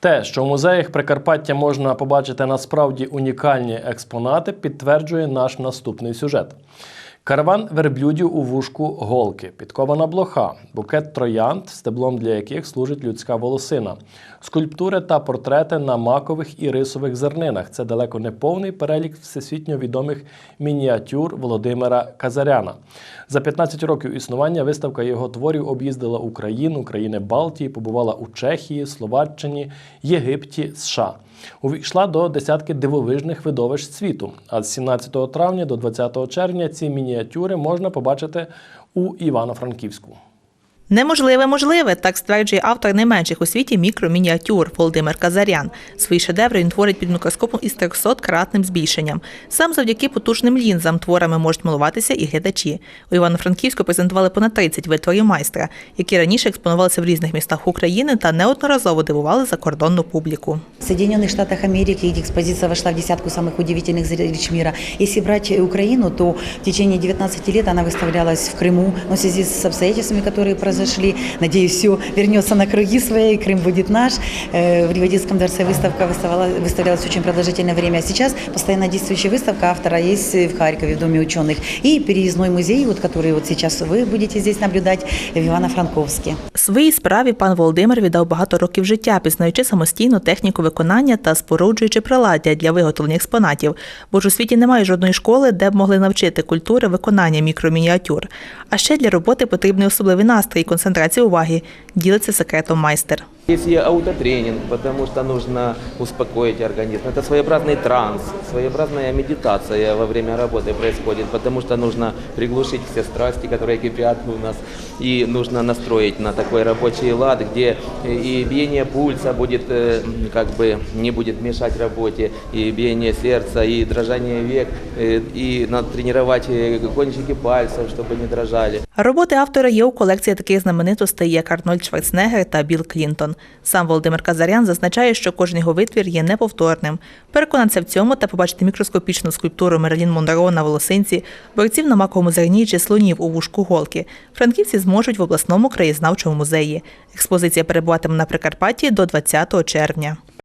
Те, що в музеях Прикарпаття можна побачити насправді унікальні експонати, підтверджує наш наступний сюжет. Караван верблюдів у вушку голки, підкована блоха, букет троянд, стеблом для яких служить людська волосина, скульптури та портрети на макових і рисових зернинах. Це далеко не повний перелік всесвітньо відомих мініатюр Володимира Казаряна. За 15 років існування виставка його творів об'їздила Україну, країни Балтії, побувала у Чехії, Словаччині, Єгипті, США. Увійшла до десятки дивовижних видовищ світу. А з 17 травня до 20 червня ці мініатюри можна побачити у Івано-Франківську. Неможливе можливе, так стверджує автор найменших у світі мікромініатюр Володимир Казарян. Свої шедеври він творить під мікроскопом із 300-кратним збільшенням. Сам завдяки потужним лінзам творами можуть милуватися і глядачі. У Івано-Франківську презентували понад 30 витворів майстра, які раніше експонувалися в різних містах України та неодноразово дивували закордонну публіку. В Соединенных Штатах Америки эта экспозиция вошла в десятку самых удивительных зрелищ мира. Если брать Украину, то в течение 19 лет она выставлялась в Крыму, но в связи с обстоятельствами, которые произошли, надеюсь, все вернется на круги свои, Крым будет наш. Э, В Ривадинском дворце выставка выставала- выставлялась очень продолжительное время. А сейчас постоянно действующая выставка автора есть в Харькове, в Доме ученых. И переездной музей, вот, который вот сейчас вы будете здесь наблюдать, в Ивано-Франковске. Своїй справі пан Володимир віддав багато років життя, пізнаючи самостійно техніку виконання та споруджуючи приладдя для виготовлення експонатів. Бо ж у світі немає жодної школи, де б могли навчити культури виконання мікромініатюр. А ще для роботи потрібний особливий настрій і концентрація уваги. Ділиться секретом майстер. Есть и аутотренинг, потому что нужно успокоить организм. Это своеобразный транс, своеобразная медитация во время работы происходит, потому что нужно приглушить все страсти, которые кипят у нас, и нужно настроить на такой рабочий лад, где и биение пульса будет, э, как бы не будет мешать работе, и биение сердца, и дрожание век, э, и надо тренировать э, кончики пальцев, чтобы не дрожали. Роботи автора є у колекції таких знаменитостей, як Арнольд Шварценеггер та Білл Клінтон. Сам Володимир Казарян зазначає, що кожен його витвір є неповторним. Переконатися в цьому та побачити мікроскопічну скульптуру Мерлін Мондаро на волосинці, борців на маковому зерні чи слонів у вушку голки. Франківці зможуть в обласному краєзнавчому музеї. Експозиція перебуватиме на Прикарпатті до 20 червня.